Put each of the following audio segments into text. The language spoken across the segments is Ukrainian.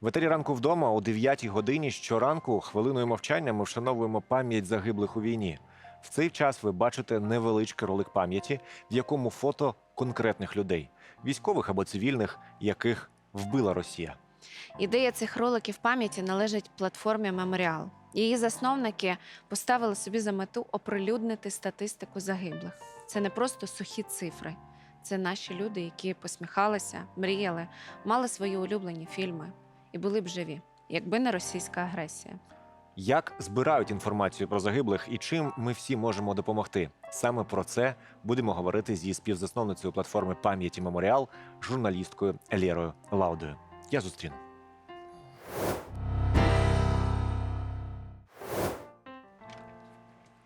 В етері ранку вдома о 9 годині щоранку хвилиною мовчання ми вшановуємо пам'ять загиблих у війні. В цей час ви бачите невеличкий ролик пам'яті, в якому фото конкретних людей, військових або цивільних, яких вбила Росія. Ідея цих роликів пам'яті належить платформі Меморіал. Її засновники поставили собі за мету оприлюднити статистику загиблих. Це не просто сухі цифри, це наші люди, які посміхалися, мріяли, мали свої улюблені фільми і були б живі, якби не російська агресія. Як збирають інформацію про загиблих і чим ми всі можемо допомогти? Саме про це будемо говорити зі співзасновницею платформи пам'яті Меморіал, журналісткою Елєрою Лаудою. Я зустріну.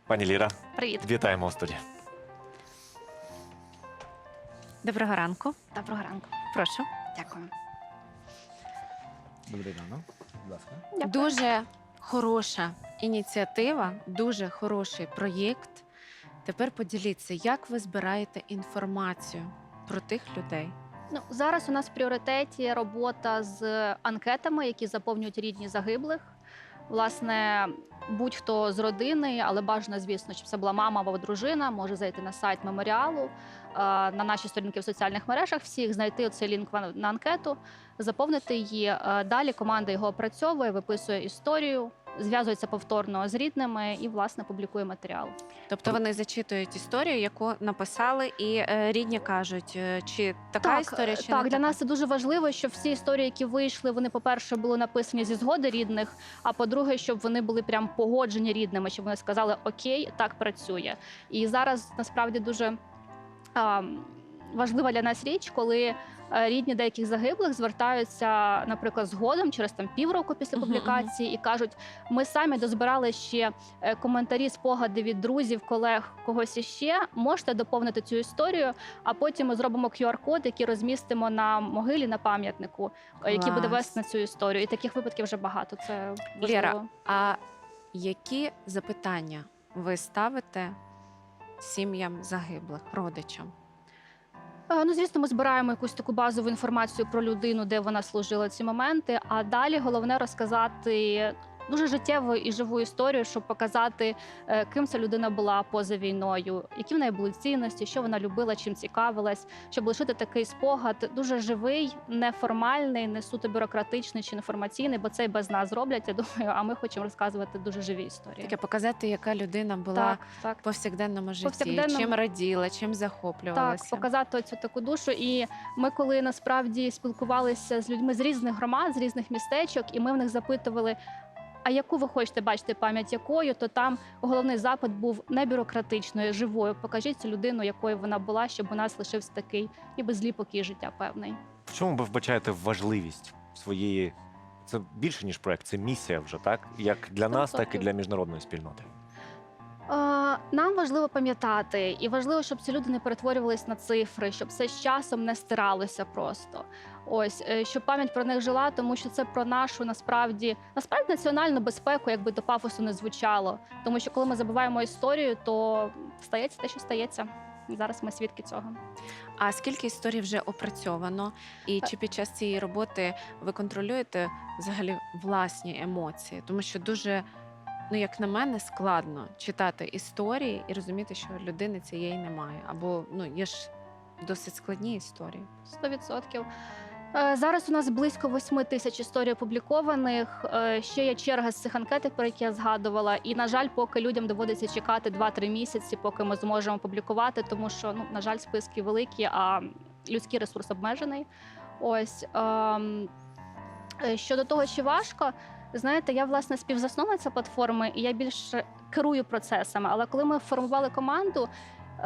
Пані Ліра, Привіт. вітаємо у студії. Доброго ранку. Доброго ранку. Прошу. Дякую. Добрий ранок. Будь ласка. Дуже хороша ініціатива, дуже хороший проєкт. Тепер поділіться, як ви збираєте інформацію про тих людей. Ну, зараз у нас в пріоритеті робота з анкетами, які заповнюють рідні загиблих. Власне, будь-хто з родини, але бажано, звісно, щоб це була мама або дружина, може зайти на сайт меморіалу, е, на наші сторінки в соціальних мережах, всіх знайти цей лінк на анкету, заповнити її. Е, Далі команда його опрацьовує, виписує історію, зв'язується повторно з рідними і, власне, публікує матеріал. Тобто вони зачитують історію, яку написали, і е, рідні кажуть, е, чи така історія, чи так, не для така? нас це дуже важливо, щоб всі історії, які вийшли, вони, по-перше, були написані зі згоди рідних. А по-друге, щоб вони були прям погоджені рідними, щоб вони сказали Окей, так працює. І зараз насправді дуже а, важлива для нас річ, коли е, рідні деяких загиблих звертаються, наприклад, згодом через там півроку після публікації, і кажуть: ми самі дозбирали ще е, коментарі, спогади від друзів, колег, когось іще. Можете доповнити цю історію, а потім ми зробимо QR-код, який розмістимо на могилі на пам'ятнику, е, який буде вести на цю історію. І таких випадків вже багато. Це важливо. А які запитання ви ставите сім'ям загиблих, родичам? Е, Ну, звісно, ми збираємо якусь таку базову інформацію про людину, де вона служила ці моменти. А далі головне розказати дуже життєву і живу історію, щоб показати, е, ким ця людина була поза війною, які в неї були цінності, що вона любила, чим цікавилась, щоб лишити такий спогад дуже живий, неформальний, не суто бюрократичний чи інформаційний, бо це і без нас зроблять. Я думаю, а ми хочемо розказувати дуже живі історії. Таке показати, яка людина була Так, так. в повсякденному житті, Повсякденному. чим раділа, чим Так, захоплювалася. показати цю таку душу. І ми, коли насправді спілкувалися з людьми з різних громад, з різних містечок, і ми в них запитували. А яку ви хочете бачити пам'ять якою, то там головний запит був не бюрократичною, живою. Покажіть цю людину, якою вона була, щоб у нас лишився такий ніби зліпок її життя певний. В чому ви вбачаєте важливість своєї? Це більше ніж проект, це місія вже так, як для нас, так і для міжнародної спільноти. Е, Нам важливо пам'ятати, і важливо, щоб ці люди не перетворювались на цифри, щоб це з часом не стиралося просто. Ось е, щоб пам'ять про них жила, тому що це про нашу насправді насправді національну безпеку, якби до пафосу не звучало. Тому що коли ми забуваємо історію, то стається те, що стається. Зараз ми свідки цього. А скільки історій вже опрацьовано? І чи під час цієї роботи ви контролюєте взагалі власні емоції? Тому що дуже, ну як на мене, складно читати історії і розуміти, що людини цієї немає. Або ну є ж досить складні історії. 100%. Е, Зараз у нас близько 8 тисяч історій опублікованих. Е, Ще є черга з цих анкетів, про які я згадувала. І, на жаль, поки людям доводиться чекати 2-3 місяці, поки ми зможемо публікувати, тому що, ну, на жаль, списки великі, а людський ресурс обмежений. Ось ем, е, щодо того, чи важко, знаєте, я власне співзасновниця платформи, і я більше керую процесами. Але коли ми формували команду,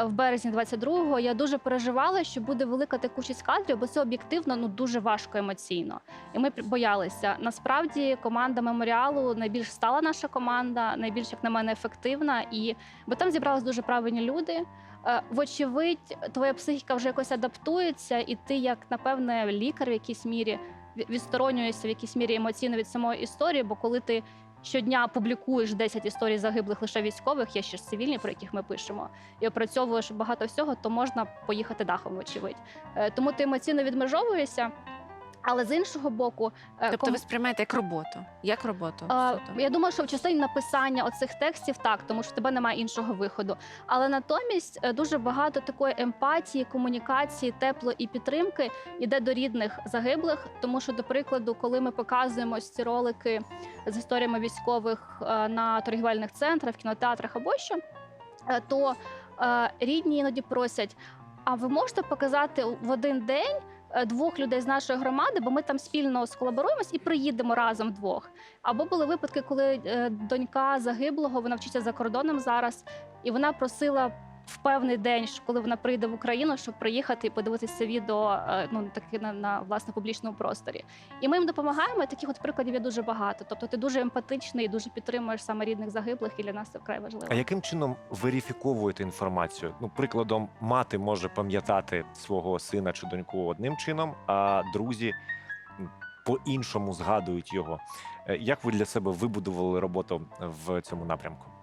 в березні 22-го я дуже переживала, що буде велика текучість кадрів, бо це об'єктивно ну дуже важко емоційно. І ми боялися. Насправді команда меморіалу найбільш стала наша команда, найбільш як на мене ефективна, і бо там зібрались дуже правильні люди. Е, Вочевидь, твоя психіка вже якось адаптується, і ти, як напевне, лікар в якійсь мірі відсторонюєшся в якійсь мірі емоційно від самої історії, бо коли ти щодня публікуєш 10 історій загиблих лише військових, є ще ж цивільні, про яких ми пишемо, і опрацьовуєш багато всього, то можна поїхати дахом, вочевидь. Е, Тому ти емоційно відмежовуєшся. Але з іншого боку, е, Тобто ком- ви сприймаєте як роботу. Як роботу. Е, суто. Я думаю, що в частині написання оцих текстів так, тому що в тебе немає іншого виходу. Але натомість е, дуже багато такої емпатії, комунікації, тепло і підтримки йде до рідних загиблих. Тому що, до прикладу, коли ми показуємо ці ролики з історіями військових е, на торгівельних центрах, в кінотеатрах або що, е, то е, рідні іноді просять: а ви можете показати в один день? Е, Двох людей з нашої громади, бо ми там спільно сколаборуємось і приїдемо разом вдвох. Або були випадки, коли е, донька загиблого, вона вчиться за кордоном зараз, і вона просила в певний день, коли вона прийде в Україну, щоб приїхати і подивитися це відео е, ну таки на, на власне публічному просторі. І ми їм допомагаємо. Таких от прикладів є дуже багато. Тобто, ти дуже емпатичний, дуже підтримуєш саме рідних загиблих, і для нас це вкрай важливо. А яким чином верифіковуєте інформацію? Ну, прикладом, мати може пам'ятати свого сина чи доньку одним чином, а друзі по-іншому згадують його. Е, Як ви для себе вибудували роботу в цьому напрямку?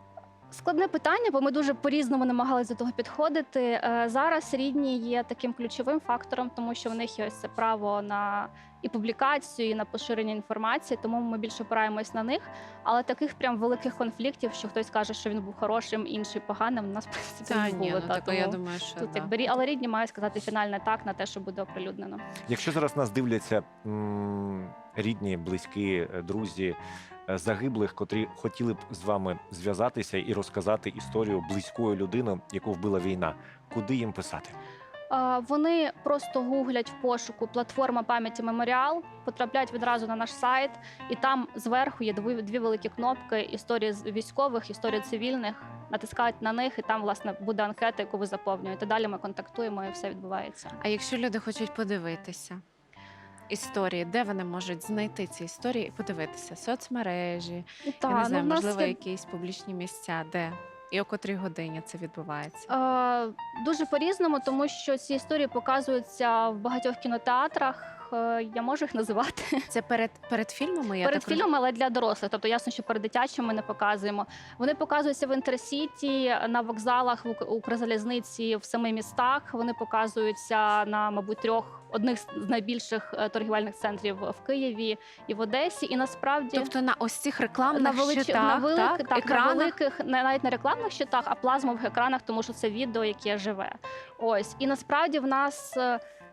Складне питання, бо ми дуже по-різному намагалися до того підходити. Е, Зараз рідні є таким ключовим фактором, тому що в них є ось це право на і публікацію, і на поширення інформації, тому ми більше опираємось на них. Але таких прям великих конфліктів, що хтось каже, що він був хорошим, інший поганим, у нас в принципі Та не ні, було. ну та, таке, я думаю, що Тут да. якби рі- але рідні мають сказати фінальне так на те, що буде оприлюднено. Якщо зараз нас дивляться м, рідні, близькі, друзі загиблих, котрі хотіли б з вами зв'язатися і розказати історію близької людини, яку вбила війна, куди їм писати? Вони просто гуглять в пошуку платформа пам'яті меморіал, потрапляють відразу на наш сайт, і там зверху є дві, дві великі кнопки: історії з військових, історії цивільних. Натискають на них, і там власне буде анкета, яку ви заповнюєте. Далі ми контактуємо і все відбувається. А якщо люди хочуть подивитися історії, де вони можуть знайти ці історії і подивитися? Соцмережі, я не знаю, ну, в нас можливо, є якісь публічні місця, де і о котрій годині це відбувається. Е, дуже по-різному, тому що ці історії показуються в багатьох кінотеатрах. Е, Я можу їх називати Це перед перед фільмами. Я перед так фільмом, але для дорослих. Тобто ясно, що перед дитячим ми не показуємо. Вони показуються в інтерсіті, на вокзалах, в Ук- Укрзалізниці, в самих містах. Вони показуються на, мабуть, трьох одних з найбільших е, торгівельних центрів в Києві і в Одесі. І насправді Тобто на ось цих рекламних на велич... щитах, на велик... так, так, на великих, навіть на рекламних щитах, а плазмових екранах, тому що це відео, яке живе. Ось і насправді в нас.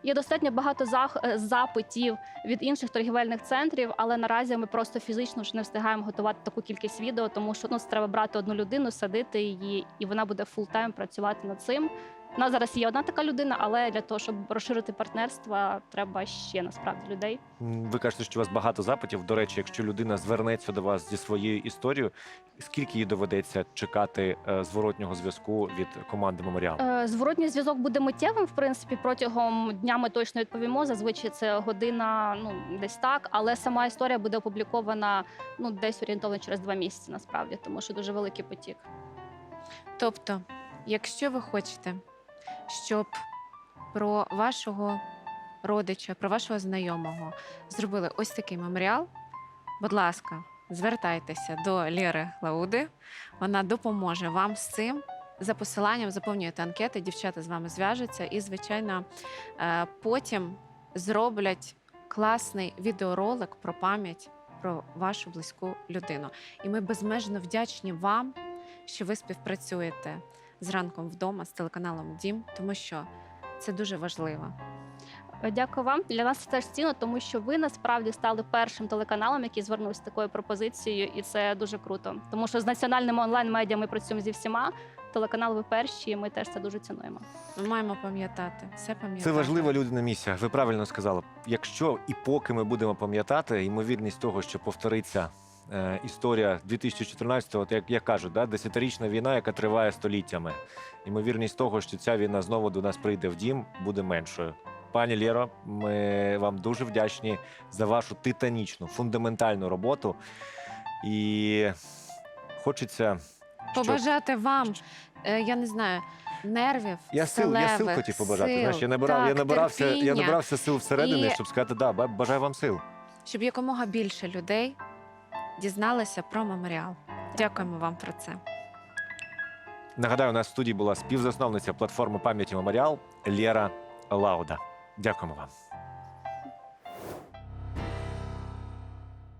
Є достатньо багато е, запитів від інших торгівельних центрів, але наразі ми просто фізично вже не встигаємо готувати таку кількість відео, тому що ну треба брати одну людину, садити її, і вона буде фултайм працювати над цим. У нас зараз є одна така людина, але для того, щоб розширити партнерства, треба ще насправді людей. Ви кажете, що у вас багато запитів. До речі, якщо людина звернеться до вас зі своєю історією, скільки їй доведеться чекати е, зворотнього зв'язку від команди меморіал? Е, Зворотній зв'язок буде миттєвим, в принципі, протягом дня ми точно відповімо. Зазвичай це година, ну десь так. Але сама історія буде опублікована ну десь орієнтовно через два місяці, насправді, тому що дуже великий потік. Тобто, якщо ви хочете, щоб про вашого родича, про вашого знайомого зробили ось такий меморіал, будь ласка, звертайтеся до Лєри Лауди. Вона допоможе вам з цим. За посиланням заповнюєте анкети, дівчата з вами зв'яжуться, і, звичайно, е, потім зроблять класний відеоролик про пам'ять про вашу близьку людину. І ми безмежно вдячні вам, що ви співпрацюєте з ранком вдома з телеканалом Дім, тому що це дуже важливо. Е, Дякую вам. Для нас це теж цінно, тому що ви насправді стали першим телеканалом, який звернувся з такою пропозицією, і це дуже круто. Тому що з національними онлайн-медіа ми працюємо зі всіма. Телеканал ви перші, і ми теж це дуже цінуємо. Ми маємо пам'ятати, все пам'ятати. Це важлива людина місія. Ви правильно сказали. Якщо і поки ми будемо пам'ятати, ймовірність того, що повториться історія 2014-го, як, як кажуть, да, десятирічна війна, яка триває століттями. Ймовірність того, що ця війна знову до нас прийде в дім, буде меншою. Пані Лєро, ми вам дуже вдячні за вашу титанічну, фундаментальну роботу. І хочеться. щоб- Побажати вам, е, я не знаю, нервів. Я сил, я сил хотів побажати. сил, Знаєш, я набирав, я так, набирався, я набирався сил всередині, І- щоб сказати, да, бажаю вам сил. щоб якомога більше людей дізналися про меморіал. Дякуємо вам про це. Нагадаю, у нас в студії була співзасновниця платформи пам'яті Меморіал Лєра Лауда. Дякуємо вам.